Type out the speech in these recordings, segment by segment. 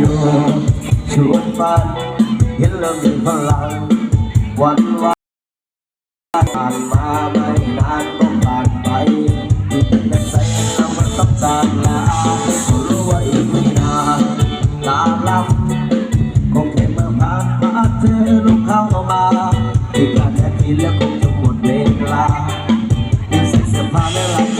อยู่ชวนฝันเห็นแล้วมีพลังวันวานผ่านมาไม่นานก็ผ่านไปที่เป็นแต่ใจเรามันต้องจากลารู้ว่าอีกไม่นานตาลับคงแค่เมื่อผ่านมาเธอลุกเข้ามาที่การแค่กินแล้วคงจะหมดเวลายังใส่เสื้อผ้าและหลังเวลาย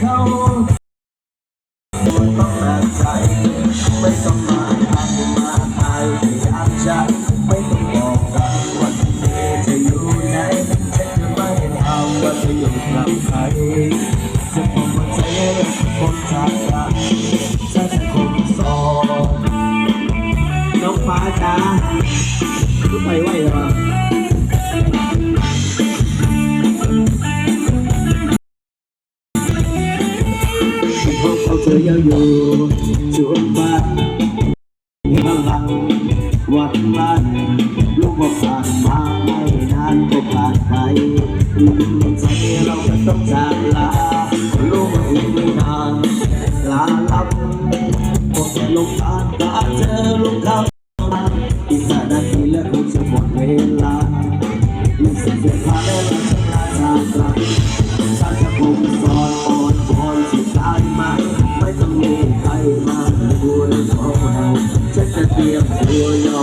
เขาไม่ต้องแอบใจไม่ต้องมาทำมาทายที่อยากจะไม่ต้องบอกกันวันนี้จะอยู่ไหนฉันจะไม่ทำว่าจะอยู่กับใครจะพบว่าใจคนจากกันฉันจะคงสอนน้องฟ้าจ้า เอาเธอยาอยู่ชวนไปนพลังวันวันลูกว่าผ่านมาไม่นานก็ผ่านไปลูมใจเราก็ต้องจากลาลูกมัไม่นานลาลับพหมดลงตาตาเธอลงเขาอีกห้านาทีและวคงจะหมดเวลา 我活